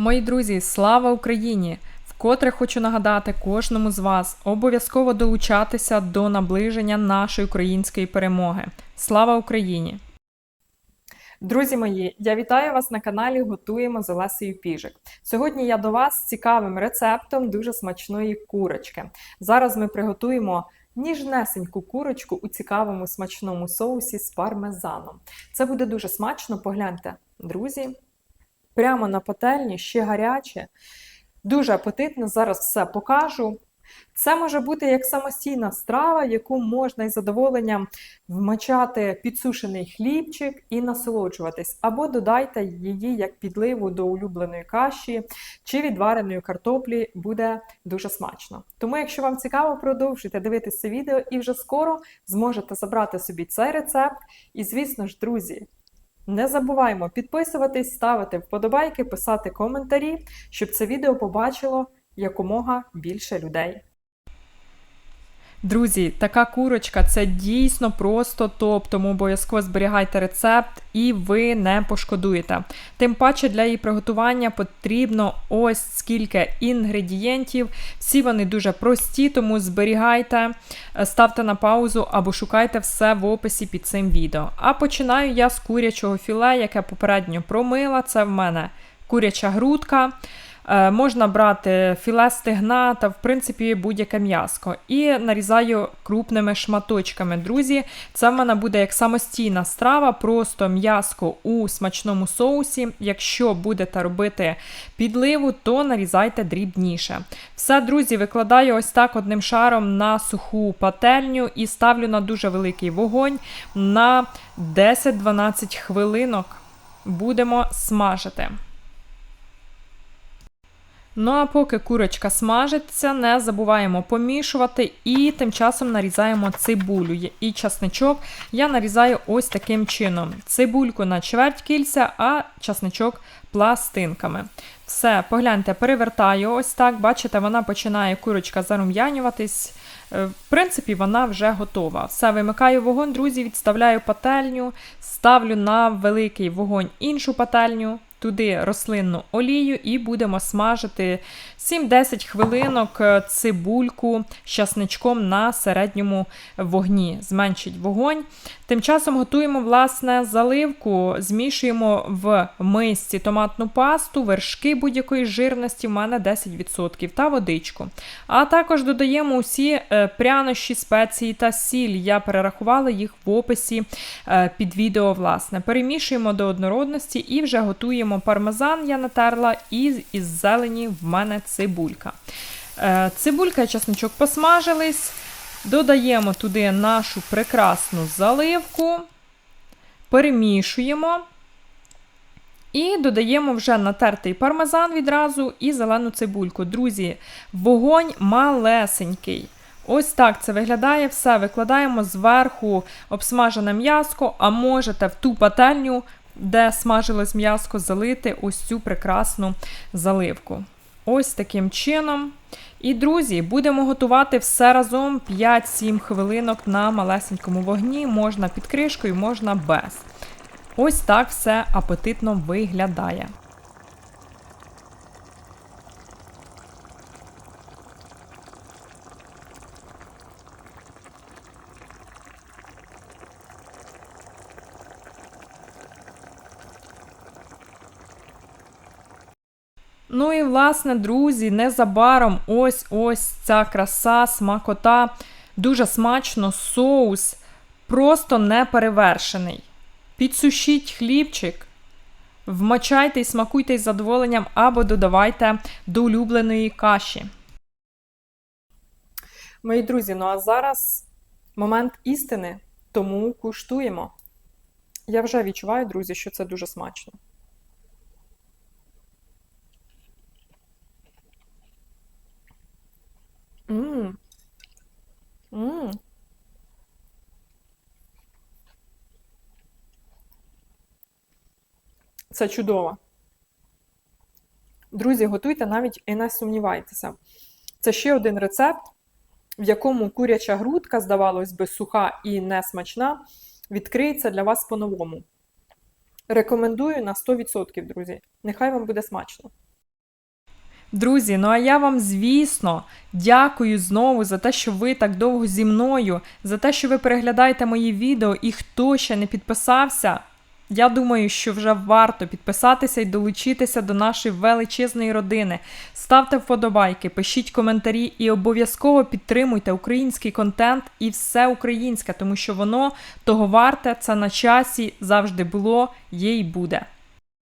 Мої друзі, слава Україні! Вкотре хочу нагадати кожному з вас обов'язково долучатися до наближення нашої української перемоги. Слава Україні! Друзі мої, я вітаю вас на каналі Готуємо з Олесею Піжик. Сьогодні я до вас з цікавим рецептом дуже смачної курочки. Зараз ми приготуємо ніжнесеньку курочку у цікавому смачному соусі з пармезаном. Це буде дуже смачно, погляньте, друзі. Прямо на пательні, ще гаряче. Дуже апетитно, зараз все покажу. Це може бути як самостійна страва, яку можна із задоволенням вмочати підсушений хлібчик і насолоджуватись, або додайте її як підливу до улюбленої каші чи відвареної картоплі, буде дуже смачно. Тому, якщо вам цікаво, продовжуйте дивитися відео і вже скоро зможете забрати собі цей рецепт. І, звісно ж, друзі. Не забуваємо підписуватись, ставити вподобайки, писати коментарі, щоб це відео побачило якомога більше людей. Друзі, така курочка це дійсно просто топ, тому обов'язково зберігайте рецепт і ви не пошкодуєте. Тим паче для її приготування потрібно ось скільки інгредієнтів. Всі вони дуже прості, тому зберігайте, ставте на паузу або шукайте все в описі під цим відео. А починаю я з курячого філе, яке попередньо промила. Це в мене куряча грудка. Е, можна брати філе стегна та, в принципі, будь-яке м'яско. І нарізаю крупними шматочками. Друзі, це в мене буде як самостійна страва, просто м'яско у смачному соусі. Якщо будете робити підливу, то нарізайте дрібніше. Все, друзі, викладаю ось так одним шаром на суху пательню і ставлю на дуже великий вогонь на 10-12 хвилинок. Будемо смажити. Ну а поки курочка смажиться, не забуваємо помішувати і тим часом нарізаємо цибулю і часничок. Я нарізаю ось таким чином: цибульку на чверть кільця, а часничок пластинками. Все, погляньте, перевертаю ось так. Бачите, вона починає курочка зарум'янюватись. Е, в принципі, вона вже готова. Все, вимикаю вогонь, друзі, відставляю пательню, ставлю на великий вогонь іншу пательню туди рослинну олію і будемо смажити 7-10 хвилинок е, цибульку з часничком на середньому вогні. Зменшить вогонь. Тим часом готуємо власне заливку, змішуємо в мисці томатну пасту, вершки будь-якої жирності, в мене 10% та водичку. А також додаємо усі е, прянощі, спеції та сіль. Я перерахувала їх в описі е, під відео. власне. Перемішуємо до однородності і вже готуємо пармезан, я натерла, і із зелені в мене цибулька. Е, цибулька і часничок посмажились. Додаємо туди нашу прекрасну заливку, перемішуємо. І додаємо вже натертий пармезан відразу і зелену цибульку. Друзі, вогонь малесенький. Ось так це виглядає все. Викладаємо зверху обсмажене м'яско, а можете в ту пательню, де смажилось м'яско, залити ось цю прекрасну заливку. Ось таким чином. І, друзі, будемо готувати все разом 5-7 хвилинок на малесенькому вогні, можна під кришкою, можна без. Ось так все апетитно виглядає. Ну і, власне, друзі, незабаром ось ось ця краса, смакота. Дуже смачно, соус, просто неперевершений. Підсушіть хлібчик, вмочайте і смакуйте із задоволенням або додавайте до улюбленої каші. Мої друзі, ну а зараз момент істини, тому куштуємо. Я вже відчуваю, друзі, що це дуже смачно. Мм. Мм. Це чудово. Друзі, готуйте навіть і не сумнівайтеся. Це ще один рецепт, в якому куряча грудка, здавалось би, суха і несмачна, відкриється для вас по-новому. Рекомендую на 100%, друзі. Нехай вам буде смачно. Друзі, ну а я вам, звісно, дякую знову за те, що ви так довго зі мною, за те, що ви переглядаєте мої відео, і хто ще не підписався. Я думаю, що вже варто підписатися і долучитися до нашої величезної родини. Ставте вподобайки, пишіть коментарі і обов'язково підтримуйте український контент і все українське, тому що воно того варте, це на часі завжди було, є і буде.